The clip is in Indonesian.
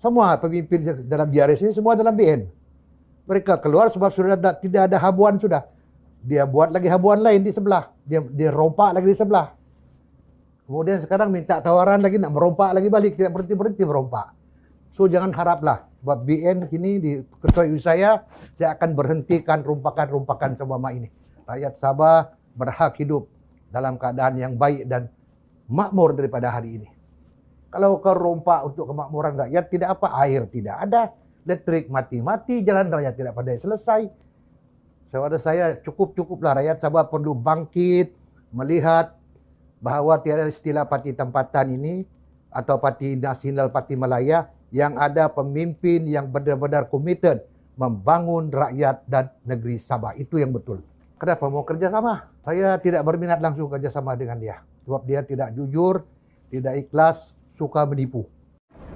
Semua pemimpin dalam BRS ini semua dalam BN. Mereka keluar sebab sudah ada, tidak ada habuan sudah. Dia buat lagi habuan lain di sebelah. Dia dia rompak lagi di sebelah. Kemudian sekarang minta tawaran lagi nak merompak lagi balik. Tidak berhenti-berhenti merompak. So jangan haraplah. Buat BN sini di ketua saya, saya akan berhentikan rompakan-rompakan selama ini. Rakyat Sabah berhak hidup dalam keadaan yang baik dan makmur daripada hari ini. Kalau kau rompak untuk kemakmuran rakyat, tidak apa, air tidak ada, listrik mati-mati, jalan raya tidak pada selesai. Saudara saya cukup-cukuplah rakyat Sabah perlu bangkit, melihat bahawa tiada istilah parti tempatan ini atau parti nasional parti Malaya yang ada pemimpin yang benar-benar komited membangun rakyat dan negeri Sabah. Itu yang betul. Kenapa mau kerjasama? Saya tidak berminat langsung kerjasama dengan dia. Sebab dia tidak jujur, tidak ikhlas, suka menipu.